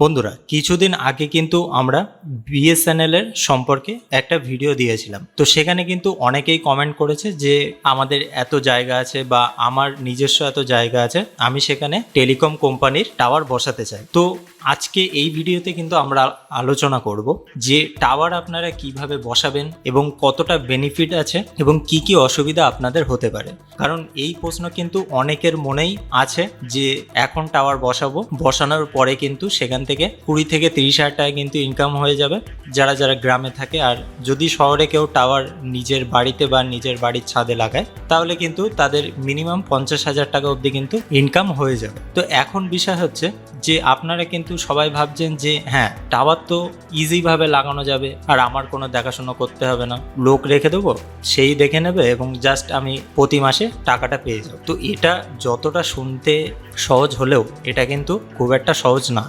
বন্ধুরা, কিছুদিন আগে কিন্তু আমরা বিএসএনএলের সম্পর্কে একটা ভিডিও দিয়েছিলাম। তো সেখানে কিন্তু অনেকেই কমেন্ট করেছে যে, আমাদের এত জায়গা আছে বা আমার নিজস্ব এত জায়গা আছে, আমি সেখানে টেলিকম কোম্পানির টাওয়ার বসাতে চাই। তো আজকে এই ভিডিওতে কিন্তু আমরা আলোচনা করব যে টাওয়ার আপনারা কীভাবে বসাবেন এবং কতটা বেনিফিট আছে এবং কি কি অসুবিধা আপনাদের হতে পারে। কারণ এই প্রশ্ন কিন্তু অনেকের মনেই আছে যে এখন টাওয়ার বসাবো, বসানোর পরে কিন্তু সেখান থেকে কুড়ি থেকে তিরিশ হাজার টাকা কিন্তু ইনকাম হয়ে যাবে যারা যারা গ্রামে থাকে। আর যদি শহরে কেউ টাওয়ার নিজের বাড়িতে বা নিজের বাড়ির ছাদে লাগায়, তাহলে কিন্তু তাদের মিনিমাম পঞ্চাশ হাজার টাকা অবধি কিন্তু ইনকাম হয়ে যাবে। তো এখন বিষয় হচ্ছে যে আপনারা কিন্তু সবাই ভাবছেন যে হ্যাঁ টাওয়ার তো ইজিভাবে লাগানো যাবে, আর আমার কোনো দেখাশোনা করতে হবে না। লোক রেখে দেবো, সেই দেখে নেবে এবং জাস্ট আমি প্রতি মাসে টাকাটা পেয়ে যাব। তো এটা যতটা শুনতে সহজ হলেও, এটা কিন্তু খুব একটা সহজ না।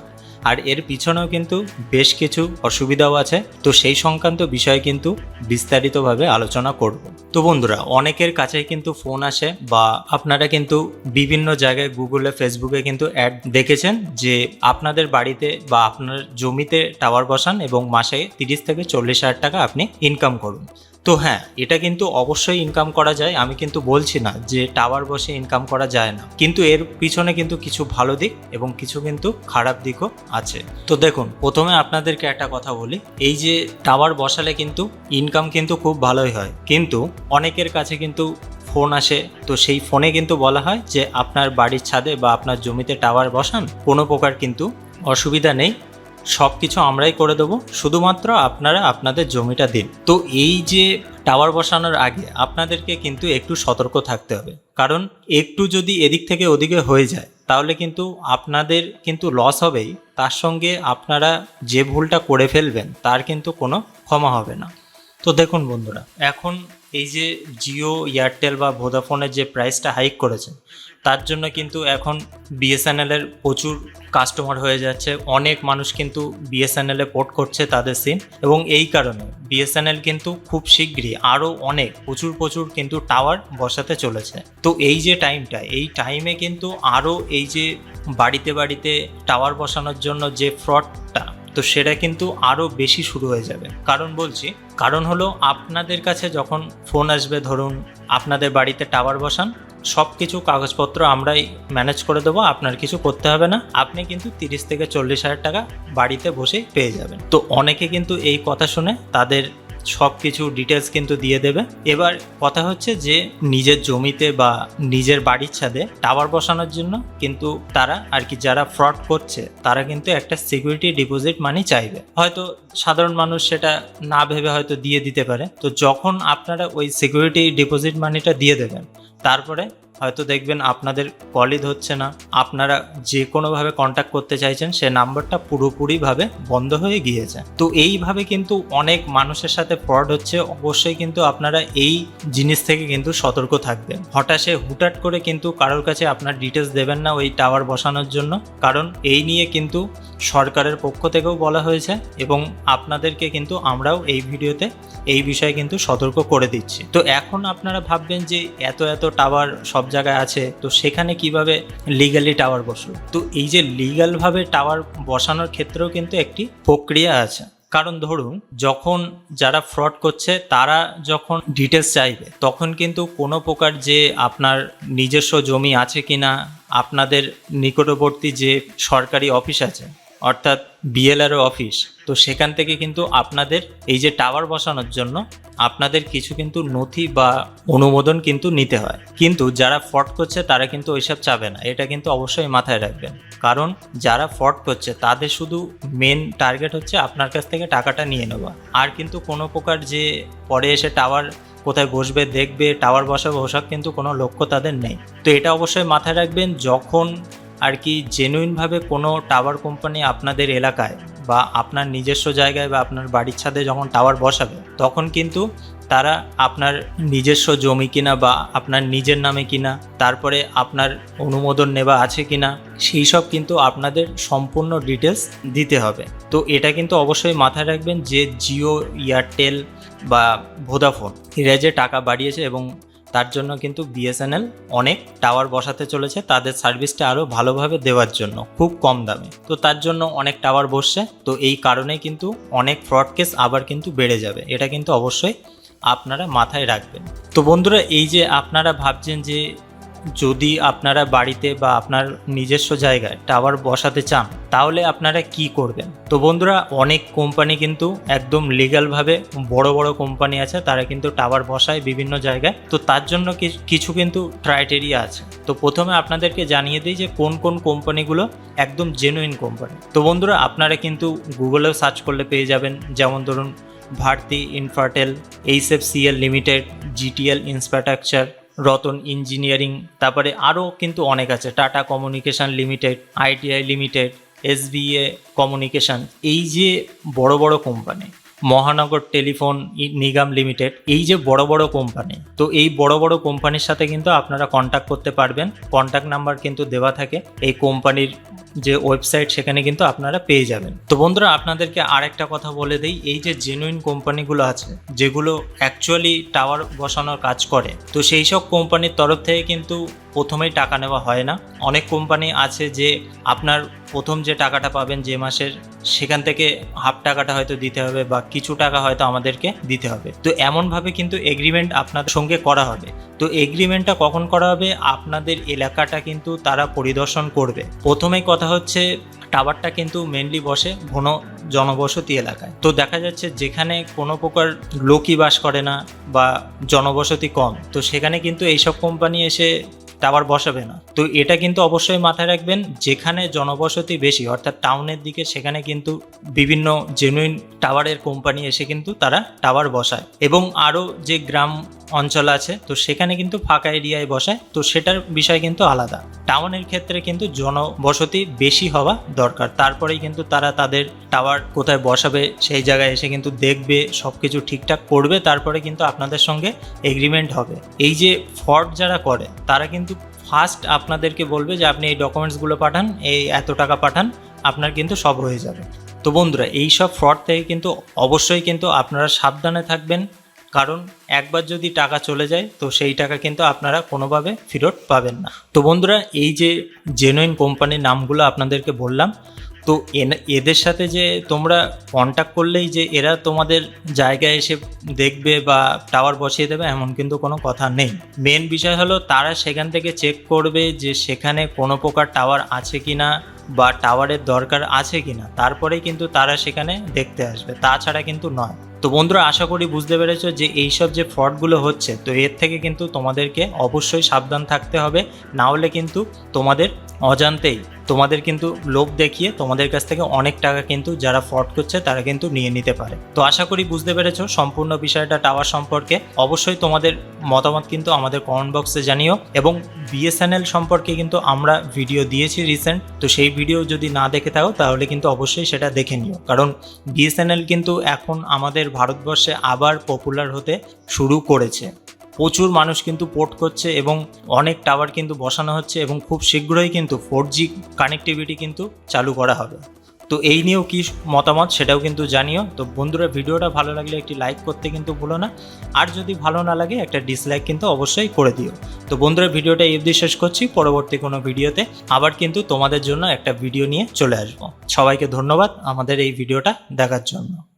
আর এর পিছনেও কিন্তু বেশ কিছু অসুবিধাও আছে। তো সেই সংক্রান্ত বিষয়ে কিন্তু বিস্তারিতভাবে আলোচনা করব। তো বন্ধুরা, অনেকের কাছে কিন্তু ফোন আসে বা আপনারা কিন্তু বিভিন্ন জায়গায় গুগলে ফেসবুকে কিন্তু অ্যাড দেখেছেন যে আপনাদের বাড়িতে বা আপনার জমিতে টাওয়ার বসান এবং মাসে তিরিশ থেকে চল্লিশ হাজার টাকা আপনি ইনকাম করুন। তো হ্যাঁ এটা কিন্তু অবশ্যই ইনকাম করা যায়। আমি কিন্তু বলছি না যে টাওয়ার বসে ইনকাম করা যায় না। কিন্তু এর পিছনে কিন্তু কিছু ভালো দিক এবং কিছু কিন্তু খারাপ দিকও আছে। তো দেখুন, প্রথমে আপনাদেরকে একটা কথা বলি। এই যে টাওয়ার বসালে কিন্তু ইনকাম কিন্তু খুব ভালোই হয়। কিন্তু অনেকের কাছে কিন্তু ফোন আসে। তো সেই ফোনে কিন্তু বলা হয় যে আপনার বাড়ির ছাদে বা আপনার জমিতে টাওয়ার বসান, কোনো প্রকার কিন্তু অসুবিধা নেই। সব কিছু আমরাই করে দেবো, শুধুমাত্র আপনারা আপনাদের জমিটা দিন। তো এই যে টাওয়ার বসানোর আগে আপনাদেরকে কিন্তু একটু সতর্ক থাকতে হবে। কারণ একটু যদি এদিক থেকে ওদিকে হয়ে যায়, তাহলে কিন্তু আপনাদের কিন্তু লস হবেই। তার সঙ্গে আপনারা যে ভুলটা করে ফেলবেন, তার কিন্তু কোনো ক্ষমা হবে না। তো দেখুন বন্ধুরা, এখন এই যে জিও এয়ারটেল বা ভোদাফোনের যে প্রাইসটা হাইক করেছে, তার জন্য কিন্তু এখন বিএসএনএলের প্রচুর কাস্টমার হয়ে যাচ্ছে। অনেক মানুষ কিন্তু বিএসএনএলে পোর্ট করছে তাদের সিম এবং এই কারণে বিএসএনএল কিন্তু খুব শীঘ্রই আরও অনেক প্রচুর প্রচুর কিন্তু টাওয়ার বসাতে চলেছে। তো এই যে টাইমটা এই টাইমে কিন্তু আরও এই যে বাড়িতে বাড়িতে টাওয়ার বসানোর জন্য যে ফ্রডটা তো সেটা কিন্তু আরও বেশি শুরু হয়ে যাবে। কারণ বলছি, কারণ হলো আপনাদের কাছে যখন ফোন আসবে, ধরুন আপনাদের বাড়িতে টাওয়ার বসান সব কিছু কাগজপত্র আমরাই ম্যানেজ করে দেবো, আপনার কিছু করতে হবে না, আপনি কিন্তু তিরিশ থেকে চল্লিশ হাজার টাকা বাড়িতে বসেই পেয়ে যাবেন। তো অনেকে কিন্তু এই কথা শুনে তাদের সব কিছু ডিটেলস কিন্তু দিয়ে দেবে। এবার কথা হচ্ছে যে, নিজের জমিতে বা নিজের বাড়ির ছাদে টাওয়ার বসানোর জন্য কিন্তু তারা আর কি যারা ফ্রড করছে, তারা কিন্তু একটা সিকিউরিটি ডিপোজিট মানি চাইবে। হয়তো সাধারণ মানুষ সেটা না ভেবে হয়তো দিয়ে দিতে পারে। তো যখন আপনারা ওই সিকিউরিটি ডিপোজিট মানিটা দিয়ে দেবেন, তারপরে হয়তো দেখবেন আপনাদের কলই হচ্ছে না। আপনারা যে কোনোভাবে কন্ট্যাক্ট করতে চাইছেন, সে নাম্বারটা পুরোপুরিভাবে বন্ধ হয়ে গিয়েছে। তো এইভাবে কিন্তু অনেক মানুষের সাথে ফ্রড হচ্ছে। অবশ্যই কিন্তু আপনারা এই জিনিস থেকে কিন্তু সতর্ক থাকবেন। হঠাৎ হুটাট করে কিন্তু কারোর কাছে আপনার ডিটেলস দেবেন না ওই টাওয়ার বসানোর জন্য। কারণ এই নিয়ে কিন্তু সরকারের পক্ষ থেকেও বলা হয়েছে এবং আপনাদেরকে কিন্তু আমরাও এই ভিডিওতে এই বিষয়ে কিন্তু সতর্ক করে দিচ্ছি। তো এখন আপনারা ভাববেন যে এত এত টাওয়ার সব জায়গায় আছে, তো সেখানে কীভাবে লিগালি টাওয়ার বসল? তো এই যে লিগালভাবে টাওয়ার বসানোর ক্ষেত্রেও কিন্তু একটি প্রক্রিয়া আছে। কারণ ধরুন, যখন যারা ফ্রড করছে, তারা যখন ডিটেলস চাইবে, তখন কিন্তু কোনো প্রকার যে আপনার নিজস্ব জমি আছে কিনা, আপনাদের নিকটবর্তী যে সরকারি অফিস আছে অর্থাৎ বিএলআরও অফিস তো সেখান থেকে কিন্তু আপনাদের এই যে টাওয়ার বসানোর জন্য আপনাদের কিছু কিন্তু নথি বা অনুমোদন কিন্তু নিতে হয়। কিন্তু যারা ফ্রড করছে, তারা কিন্তু ওইসব চাবে না। এটা কিন্তু অবশ্যই মাথায় রাখবেন। কারণ যারা ফ্রড করছে, তাদের শুধু মেন টার্গেট হচ্ছে আপনার কাছ থেকে টাকাটা নিয়ে নেওয়া। আর কিন্তু কোনো প্রকার যে পরে এসে টাওয়ার কোথায় বসবে, দেখবে টাওয়ার বসাবে, ওসব কিন্তু কোনো লক্ষ্য তাদের নেই। তো এটা অবশ্যই মাথায় রাখবেন, যখন আর কি জেনুইনভাবে কোনো টাওয়ার কোম্পানি আপনাদের এলাকায় বা আপনার নিজস্ব জায়গায় বা আপনার বাড়ির ছাদে যখন টাওয়ার বসাবে, তখন কিন্তু তারা আপনার নিজস্ব জমি কিনা বা আপনার নিজের নামে কিনা, তারপরে আপনার অনুমোদন নেওয়া আছে কিনা, সেই সব কিন্তু আপনাদের সম্পূর্ণ ডিটেলস দিতে হবে। তো এটা কিন্তু অবশ্যই মাথায় রাখবেন যে জিও, এয়ারটেল বা ভোদাফোন যে টাকা বাড়িয়েছে এবং তার জন্য কিন্তু বিএসএনএল অনেক টাওয়ার বসাতে চলেছে, তাদের সার্ভিসটা আরও ভালোভাবে দেওয়ার জন্য, খুব কম দামে। তো তার জন্য অনেক টাওয়ার বসছে, তো এই কারণেই কিন্তু অনেক ফ্রড কেস আবার কিন্তু বেড়ে যাবে। এটা কিন্তু অবশ্যই আপনারা মাথায় রাখবেন। তো বন্ধুরা, এই যে আপনারা ভাবছেন যে যদি আপনারা বাড়িতে বা আপনার নিজস্ব জায়গায় টাওয়ার বসাতে চান তাহলে আপনারা কি করবেন? তো বন্ধুরা, অনেক কোম্পানি কিন্তু একদম লিগ্যালভাবে বড় বড় কোম্পানি আছে, তারা কিন্তু টাওয়ার বসায় বিভিন্ন জায়গায়। তো তার জন্য কিছু কিন্তু ক্রাইটেরিয়া আছে। তো প্রথমে আপনাদেরকে জানিয়ে দিই যে কোন কোন কোম্পানিগুলো একদম জেনুইন কোম্পানি তো বন্ধুরা, আপনারা কিন্তু গুগলেও সার্চ করলে পেয়ে যাবেন। যেমন ধরুন, Bharti Infratel HF CL limited GTL infrastructure Ratan engineering তারপরে আরও কিন্তু অনেক আছে। Tata communication limited ITI limited SBA communication, এই যে বড় বড় কোম্পানি মহানগর টেলিফোন নিগম লিমিটেড, এই যে বড় বড় কোম্পানি তো এই বড় বড় কোম্পানির সাথে কিন্তু আপনারা কন্ট্যাক্ট করতে পারবেন। কন্ট্যাক্ট নাম্বার কিন্তু দেওয়া থাকে। এই কোম্পানির যে ওয়েবসাইট সেখানে কিন্তু আপনারা পেয়ে যাবেন। তো বন্ধুরা, আপনাদেরকে আরেকটা কথা বলে দিই, এই যে জেনুইন কোম্পানিগুলো আছে, যেগুলো অ্যাকচুয়ালি টাওয়ার বসানোর কাজ করে, তো সেই সব কোম্পানির তরফ থেকে কিন্তু প্রথমেই টাকা নেওয়া হয় না। অনেক কোম্পানি আছে যে আপনার প্রথম যে টাকাটা পাবেন যে মাসের, সেখান থেকে হাফ টাকাটা হয়তো দিতে হবে বা কিছু টাকা হয়তো আমাদেরকে দিতে হবে। তো এমনভাবে কিন্তু এগ্রিমেন্ট আপনাদের সঙ্গে করা হবে। তো এগ্রিমেন্টটা কখন করা হবে? আপনাদের এলাকাটা কিন্তু তারা পরিদর্শন করবে। প্রথমেই কথা হচ্ছে, টাওয়ারটা কিন্তু মেনলি বসে ঘন জনবসতি এলাকায়। তো দেখা যাচ্ছে যেখানে কোনো প্রকার লোকই বাস করে না বা জনবসতি কম, তো সেখানে কিন্তু এইসব কোম্পানি এসে টাওয়ার বসাবে না। তো এটা কিন্তু অবশ্যই মাথায় রাখবেন, যেখানে জনবসতি বেশি, অর্থাৎ টাউনের দিকে সেখানে কিন্তু বিভিন্ন জেনুইন টাওয়ারের কোম্পানি এসে কিন্তু তারা টাওয়ার বসায়। এবং আরও যে গ্রাম অঞ্চল আছে, তো সেখানে কিন্তু ফাঁকা এরিয়ায় বসায় তো সেটার বিষয় কিন্তু আলাদা। টাউনের ক্ষেত্রে কিন্তু জনবসতি বেশি হওয়া দরকার। তারপরেই কিন্তু তারা তাদের টাওয়ার কোথায় বসাবে, সেই জায়গায় এসে কিন্তু দেখবে সব কিছু ঠিকঠাক করবে, তারপরে কিন্তু আপনাদের সঙ্গে এগ্রিমেন্ট হবে। এই যে ফ্রড যারা করে, তারা কিন্তু ফার্স্ট আপনাদেরকে বলবে যে, আপনি এই ডকুমেন্টসগুলো পাঠান, এই এত টাকা পাঠান, আপনার কিন্তু সব হয়ে যাবে। তো বন্ধুরা, এই সব ফ্রড থেকে কিন্তু অবশ্যই কিন্তু আপনারা সাবধানে থাকবেন। কারণ একবার যদি টাকা চলে যায়, তো সেই টাকা কিন্তু আপনারা কোনোভাবে ফেরত পাবেন না। তো বন্ধুরা, এই যে জেনুইন কোম্পানির নামগুলো আপনাদেরকে বললাম, তো এদের সাথে যে তোমরা কন্ট্যাক্ট করলেই যে এরা তোমাদের জায়গায় এসে দেখবে বা টাওয়ার বসিয়ে দেবে, এমন কিন্তু কোনো কথা নেই। মেন বিষয় হলো, তারা সেখান থেকে চেক করবে যে সেখানে কোনো প্রকার টাওয়ার আছে কি না বা টাওয়ারের দরকার আছে কি না তারপরেই কিন্তু তারা সেখানে দেখতে আসবে। তাছাড়া কিন্তু নয়। তো বন্ধুরা, আশা করি বুঝতে পেরেছ যে এইসব যে ফ্রডগুলো হচ্ছে, তো এর থেকে কিন্তু তোমাদেরকে অবশ্যই সাবধান থাকতে হবে, না হলে কিন্তু তোমাদের অজান্তেই তোমাদের কিন্তু লোভ দেখিয়ে তোমাদের কাছ থেকে অনেক টাকা কিন্তু যারা ফ্রড করছে, তারা কিন্তু নিয়ে নিতে পারে। তো আশা করি বুঝতে পেরেছ সম্পূর্ণ বিষয়টা টাওয়ার সম্পর্কে। অবশ্যই তোমাদের মতামত কিন্তু আমাদের কমেন্ট বক্সে জানিও এবং বিএসএনএল সম্পর্কে কিন্তু আমরা ভিডিও দিয়েছি রিসেন্ট তো সেই ভিডিও যদি না দেখে থাকো, তাহলে কিন্তু অবশ্যই সেটা দেখে নিও। কারণ বিএসএনএল কিন্তু এখন আমাদের ভারতবর্ষে আবার পপুলার হতে শুরু করেছে। প্রচুর মানুষ কিন্তু পোর্ট করছে এবং অনেক টাওয়ার কিন্তু বসানো হচ্ছে এবং খুব শীঘ্রই কিন্তু ফোর জি কানেক্টিভিটি কিন্তু চালু করা হবে। তো এই নিয়েও কী মতামত সেটাও কিন্তু জানিও। তো বন্ধুরা, ভিডিওটা ভালো লাগলে একটি লাইক করতে কিন্তু ভুলো না। আর যদি ভালো না লাগে, একটা ডিসলাইক কিন্তু অবশ্যই করে দিও। তো বন্ধুরা, ভিডিওটা এই অবধি শেষ করছি। পরবর্তী কোনো ভিডিওতে আবার কিন্তু তোমাদের জন্য একটা ভিডিও নিয়ে চলে আসব। সবাইকে ধন্যবাদ আমাদের এই ভিডিওটা দেখার জন্য।